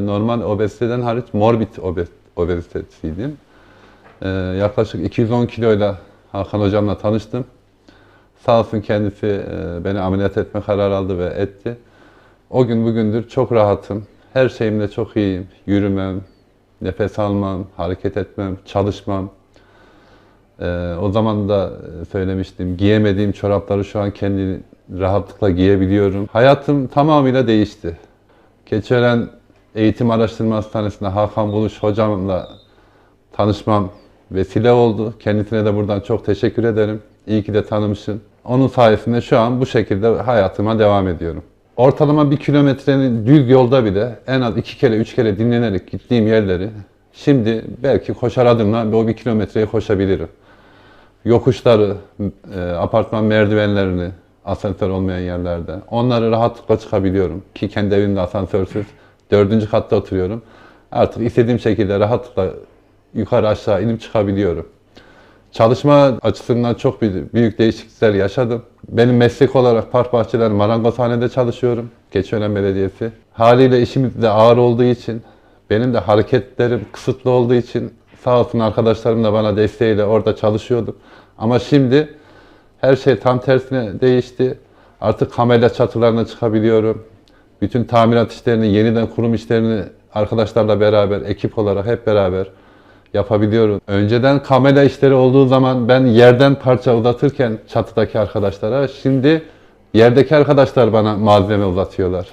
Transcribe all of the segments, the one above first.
normal obeziteden hariç morbid obe- obezitesiydim. Ee, yaklaşık 210 kiloyla Hakan hocamla tanıştım. Sağ olsun kendisi e, beni ameliyat etme kararı aldı ve etti. O gün bugündür çok rahatım. Her şeyimde çok iyiyim. Yürümem, nefes almam, hareket etmem, çalışmam. Ee, o zaman da e, söylemiştim. Giyemediğim çorapları şu an kendi rahatlıkla giyebiliyorum. Hayatım tamamıyla değişti. Keçiören Eğitim Araştırma Hastanesi'nde Hakan Buluş hocamla tanışmam vesile oldu. Kendisine de buradan çok teşekkür ederim. İyi ki de tanımışım. Onun sayesinde şu an bu şekilde hayatıma devam ediyorum. Ortalama bir kilometrenin düz yolda bile en az iki kere, üç kere dinlenerek gittiğim yerleri şimdi belki koşar adımla o bir kilometreyi koşabilirim. Yokuşları, e, apartman merdivenlerini, asansör olmayan yerlerde onları rahatlıkla çıkabiliyorum. Ki kendi evimde asansörsüz. Dördüncü katta oturuyorum. Artık istediğim şekilde rahatlıkla yukarı aşağı inip çıkabiliyorum. Çalışma açısından çok büyük, değişiklikler yaşadım. Benim meslek olarak Park Bahçeler Marangozhane'de çalışıyorum. Keçiören Belediyesi. Haliyle işimiz de ağır olduğu için, benim de hareketlerim kısıtlı olduğu için sağ olsun arkadaşlarım da bana desteğiyle orada çalışıyordum. Ama şimdi her şey tam tersine değişti. Artık kamera çatılarına çıkabiliyorum. Bütün tamirat işlerini, yeniden kurum işlerini arkadaşlarla beraber, ekip olarak hep beraber yapabiliyorum. Önceden kamera işleri olduğu zaman ben yerden parça uzatırken çatıdaki arkadaşlara, şimdi yerdeki arkadaşlar bana malzeme uzatıyorlar.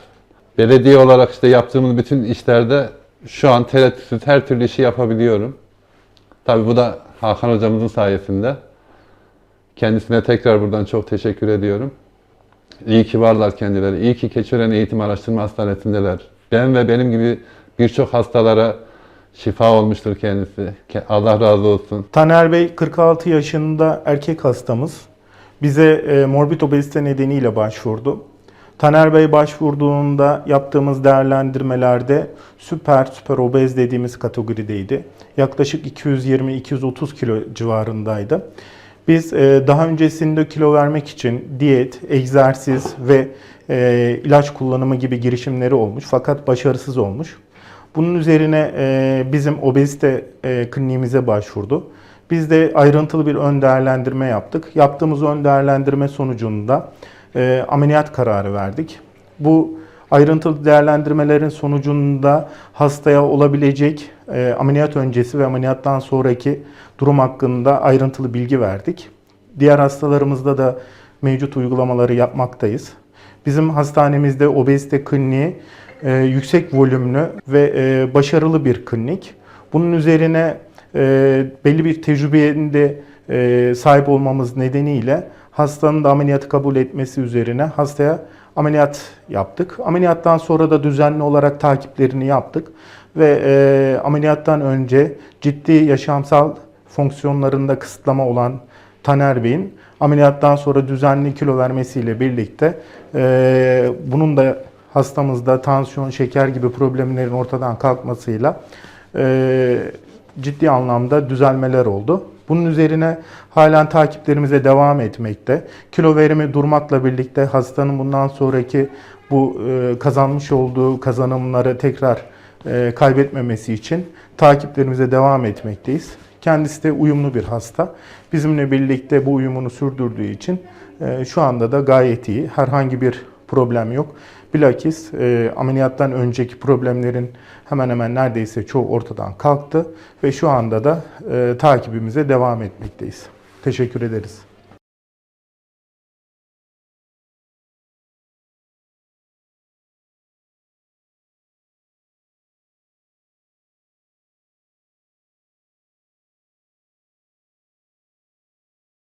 Belediye olarak işte yaptığımız bütün işlerde şu an tereddütsüz her türlü işi yapabiliyorum. Tabii bu da Hakan hocamızın sayesinde. Kendisine tekrar buradan çok teşekkür ediyorum. İyi ki varlar kendileri. İyi ki Keçiören Eğitim Araştırma Hastanesi'ndeler. Ben ve benim gibi birçok hastalara şifa olmuştur kendisi. Ke- Allah razı olsun. Taner Bey 46 yaşında erkek hastamız. Bize e, morbid obezite nedeniyle başvurdu. Taner Bey başvurduğunda yaptığımız değerlendirmelerde süper süper obez dediğimiz kategorideydi. Yaklaşık 220-230 kilo civarındaydı. Biz e, daha öncesinde kilo vermek için diyet, egzersiz ve e, ilaç kullanımı gibi girişimleri olmuş fakat başarısız olmuş. Bunun üzerine e, bizim obezite kliniğimize başvurdu. Biz de ayrıntılı bir ön değerlendirme yaptık. Yaptığımız ön değerlendirme sonucunda ameliyat kararı verdik. Bu ayrıntılı değerlendirmelerin sonucunda hastaya olabilecek e, ameliyat öncesi ve ameliyattan sonraki durum hakkında ayrıntılı bilgi verdik. Diğer hastalarımızda da mevcut uygulamaları yapmaktayız. Bizim hastanemizde obezite kliniği e, yüksek volümlü ve e, başarılı bir klinik. Bunun üzerine e, belli bir tecrübenin de e, sahip olmamız nedeniyle hastanın da ameliyatı kabul etmesi üzerine hastaya ameliyat yaptık. Ameliyattan sonra da düzenli olarak takiplerini yaptık ve e, ameliyattan önce ciddi yaşamsal fonksiyonlarında kısıtlama olan Taner Bey'in ameliyattan sonra düzenli kilo vermesiyle birlikte e, bunun da hastamızda tansiyon, şeker gibi problemlerin ortadan kalkmasıyla e, ciddi anlamda düzelmeler oldu. Bunun üzerine halen takiplerimize devam etmekte. Kilo verimi durmakla birlikte hastanın bundan sonraki bu e, kazanmış olduğu kazanımları tekrar e, kaybetmemesi için takiplerimize devam etmekteyiz. Kendisi de uyumlu bir hasta. Bizimle birlikte bu uyumunu sürdürdüğü için e, şu anda da gayet iyi. Herhangi bir problem yok. Bilakis e, ameliyattan önceki problemlerin hemen hemen neredeyse çoğu ortadan kalktı ve şu anda da e, takibimize devam etmekteyiz. Teşekkür ederiz.